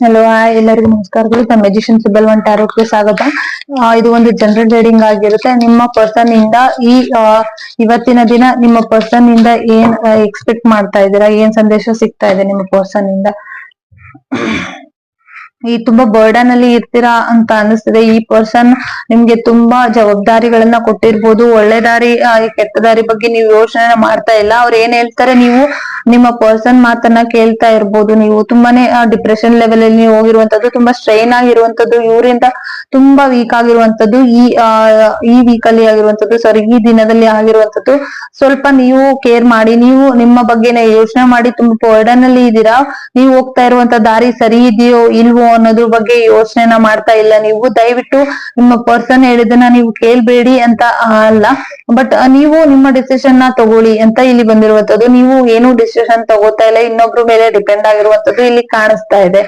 Hello hi ಎಲ್ಲರಿಗೂ ನಮಸ್ಕಾರಗಳು ನಮ್ಮ ಮೆಜಿಷಿಯನ್ ಸಿಬಲ್ ಒನ್ ಟ್ಯಾರೋಟ್ಗೆ ಸ್ವಾಗತ. ಇದು ಒಂದು ಜನರಲ್ ರೀಡಿಂಗ್ ಆಗಿರುತ್ತೆ. ನಿಮ್ಮ ಪರ್ಸನ್ ಇಂದ ಈ ಇವತ್ತಿನ ದಿನ ನಿಮ್ಮ ಪರ್ಸನ್ ಇಂದ ಏನ್ ಎಕ್ಸ್ಪೆಕ್ಟ್ ಮಾಡ್ತಾ ಇದ್ದೀರಾ? ಏನ್ ಸಂದೇಶ ಸಿಗ್ತಾ ಇದೆ ನಿಮ್ಮ ಪರ್ಸನ್ ಇಂದ? ಈ ತುಂಬಾ ಬರ್ಡನ್ ಅಲ್ಲಿ ಇರ್ತೀರಾ ಅಂತ ಅನಿಸ್ತದೆ ಈ ಪರ್ಸನ್ ನಿಮ್ಗೆ ತುಂಬಾ ಜವಾಬ್ದಾರಿಗಳನ್ನ ಕೊಟ್ಟಿರ್ಬೋದು. ಒಳ್ಳೆ ದಾರಿ ಕೆಟ್ಟ ದಾರಿ ಬಗ್ಗೆ ನೀವು ಯೋಚನೆ ಮಾಡ್ತಾ ಇಲ್ಲ. ಅವ್ರು ಏನ್ ಹೇಳ್ತಾರೆ? ನೀವು ನಿಮ್ಮ ಪರ್ಸನ್ ಮಾತನ್ನ ಕೇಳ್ತಾ ಇರ್ಬೋದು. ನೀವು ತುಂಬಾನೇ ಡಿಪ್ರೆಷನ್ ಲೆವೆಲ್ ಅಲ್ಲಿ ನೀವು ಹೋಗಿರುವಂತದ್ದು ತುಂಬಾ ಸ್ಟ್ರೈನ್ ಆಗಿರುವಂತದ್ದು, ಇವರಿಂದ ತುಂಬಾ ವೀಕ್ ಆಗಿರುವಂತದ್ದು, ಈ ಈ ವೀಕ್ ಅಲ್ಲಿ ಆಗಿರುವಂತದ್ದು ಸಾರಿ ಈ ದಿನದಲ್ಲಿ ಆಗಿರುವಂತದ್ದು. ಸ್ವಲ್ಪ ನೀವು ಕೇರ್ ಮಾಡಿ, ನೀವು ನಿಮ್ಮ ಬಗ್ಗೆನೇ ಯೋಚನೆ ಮಾಡಿ, ತುಂಬಾ ಬರ್ಡನ್ ಅಲ್ಲಿ ಇದ್ದೀರಾ? ನೀವು ಹೋಗ್ತಾ ಇರುವಂತ ದಾರಿ ಸರಿ ಇದೆಯೋ, ಇಲ್ವೋ ಅನ್ನೋದ್ರ ಬಗ್ಗೆ ಯೋಚನೆನ ಮಾಡ್ತಾ ಇಲ್ಲ. ನೀವು ದಯವಿಟ್ಟು ನಿಮ್ಮ ಪರ್ಸನ್ ಹೇಳಿದನ್ನ ನೀವು ಕೇಳ್ಬೇಡಿ ಅಂತ ಅಲ್ಲ. ಬಟ್ ನೀವು ನಿಮ್ಮ ಡಿಸಿಷನ್ನ ತಗೊಳ್ಳಿ ಅಂತ ಇಲ್ಲಿ ಬಂದಿರುವಂತದ್ದು. ನೀವು ಏನು ಡಿಸಿಷನ್ ತಗೋತಾ ಇಲ್ಲ. ಇನ್ನೊಬ್ರು ಮೇಲೆ ಡಿಪೆಂಡ್ ಆಗಿರುವಂತದ್ದು ಇಲ್ಲಿ ಕಾಣಿಸ್ತಾ ಇದೆ.